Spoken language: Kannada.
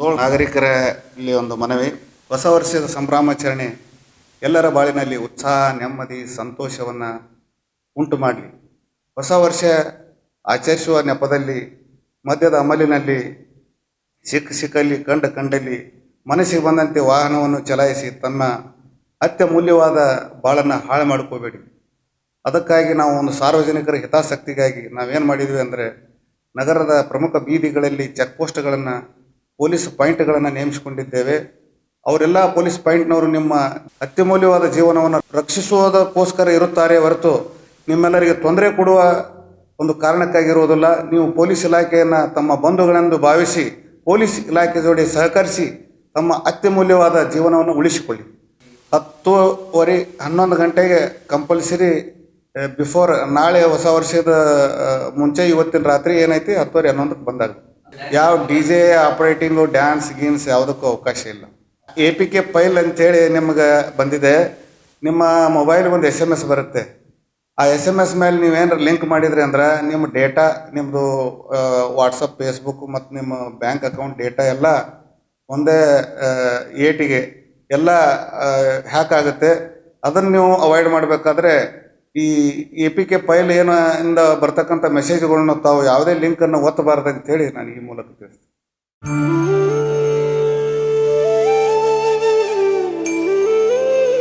ನಾಗರಿಕರಲ್ಲಿ ಒಂದು ಮನವಿ. ಹೊಸ ವರ್ಷದ ಸಂಭ್ರಮಾಚರಣೆ ಎಲ್ಲರ ಬಾಳಿನಲ್ಲಿ ಉತ್ಸಾಹ, ನೆಮ್ಮದಿ, ಸಂತೋಷವನ್ನು ಉಂಟು ಮಾಡಲಿ. ಹೊಸ ವರ್ಷ ಆಚರಿಸುವ ನೆಪದಲ್ಲಿ, ಮದ್ಯದ ಅಮಲಿನಲ್ಲಿ ಸಿಕ್ಕ ಸಿಕ್ಕಲ್ಲಿ, ಕಂಡ ಕಂಡಲ್ಲಿ, ಮನಸ್ಸಿಗೆ ಬಂದಂತೆ ವಾಹನವನ್ನು ಚಲಾಯಿಸಿ ತನ್ನ ಅತ್ಯಮೂಲ್ಯವಾದ ಬಾಳನ್ನು ಹಾಳು ಮಾಡ್ಕೋಬೇಡಿ. ಅದಕ್ಕಾಗಿ ನಾವು ಒಂದು ಸಾರ್ವಜನಿಕರ ಹಿತಾಸಕ್ತಿಗಾಗಿ ನಾವೇನು ಮಾಡಿದ್ವಿ ಅಂದರೆ, ನಗರದ ಪ್ರಮುಖ ಬೀದಿಗಳಲ್ಲಿ ಚೆಕ್ ಪೋಸ್ಟ್ಗಳನ್ನು ಪೊಲೀಸ್ ಪಾಯಿಂಟ್ಗಳನ್ನು ನೇಮಿಸಿಕೊಂಡಿದ್ದೇವೆ. ಅವರೆಲ್ಲ ಪೊಲೀಸ್ ಪಾಯಿಂಟ್ನವರು ನಿಮ್ಮ ಅತ್ಯಮೂಲ್ಯವಾದ ಜೀವನವನ್ನು ರಕ್ಷಿಸುವುದಕ್ಕೋಸ್ಕರ ಇರುತ್ತಾರೆ ಹೊರತು ನಿಮ್ಮೆಲ್ಲರಿಗೆ ತೊಂದರೆ ಕೊಡುವ ಒಂದು ಕಾರಣಕ್ಕಾಗಿರುವುದಿಲ್ಲ. ನೀವು ಪೊಲೀಸ್ ಇಲಾಖೆಯನ್ನು ತಮ್ಮ ಬಂಧುಗಳೆಂದು ಭಾವಿಸಿ, ಪೊಲೀಸ್ ಇಲಾಖೆ ಜೋಡಿ ಸಹಕರಿಸಿ ತಮ್ಮ ಅತ್ಯಮೂಲ್ಯವಾದ ಜೀವನವನ್ನು ಉಳಿಸಿಕೊಳ್ಳಿ. ಹತ್ತುವರೆ ಹನ್ನೊಂದು ಗಂಟೆಗೆ ಕಂಪಲ್ಸರಿ, ಬಿಫೋರ್ ನಾಳೆ ಹೊಸ ವರ್ಷದ ಮುಂಚೆ ಇವತ್ತಿನ ರಾತ್ರಿ ಏನೈತಿ? ಹತ್ತುವರೆ ಹನ್ನೊಂದಕ್ಕೆ ಬಂದಾಗ ಯಾವ ಡಿ ಜೆ ಆಪರೇಟಿಂಗು, ಡ್ಯಾನ್ಸ್, ಗೀನ್ಸ್ ಯಾವುದಕ್ಕೂ ಅವಕಾಶ ಇಲ್ಲ. ಎ ಪಿ ಕೆ ಫೈಲ್ ಅಂತೇಳಿ ನಿಮ್ಗೆ ಬಂದಿದೆ. ನಿಮ್ಮ ಮೊಬೈಲ್ಗೆ ಒಂದು ಎಸ್ ಎಂ ಎಸ್ ಬರುತ್ತೆ. ಆ ಎಸ್ ಎಂ ಎಸ್ ಮೇಲೆ ನೀವೇನಾರ ಲಿಂಕ್ ಮಾಡಿದ್ರಿ ಅಂದ್ರೆ ನಿಮ್ಮ ಡೇಟಾ ನಿಮ್ಮದು ವಾಟ್ಸಪ್, ಫೇಸ್ಬುಕ್ ಮತ್ತು ನಿಮ್ಮ ಬ್ಯಾಂಕ್ ಅಕೌಂಟ್ ಡೇಟಾ ಎಲ್ಲ ಒಂದೇ ಏಟಿಗೆ ಎಲ್ಲ ಹ್ಯಾಕ್ ಆಗುತ್ತೆ. ಅದನ್ನು ನೀವು ಅವಾಯ್ಡ್ ಮಾಡಬೇಕಾದ್ರೆ ಈ ಎ ಪಿ ಕೆ ಫೈಲ್ ಏನು ಇಂದ ಬರ್ತಕ್ಕಂಥ ಮೆಸೇಜ್ಗಳನ್ನ ತಾವು ಯಾವುದೇ ಲಿಂಕನ್ನು ಒತ್ತಬಾರ್ದು ಅಂತೇಳಿ ನಾನು ಈ ಮೂಲಕ ತಿಳಿಸ್ತೀನಿ.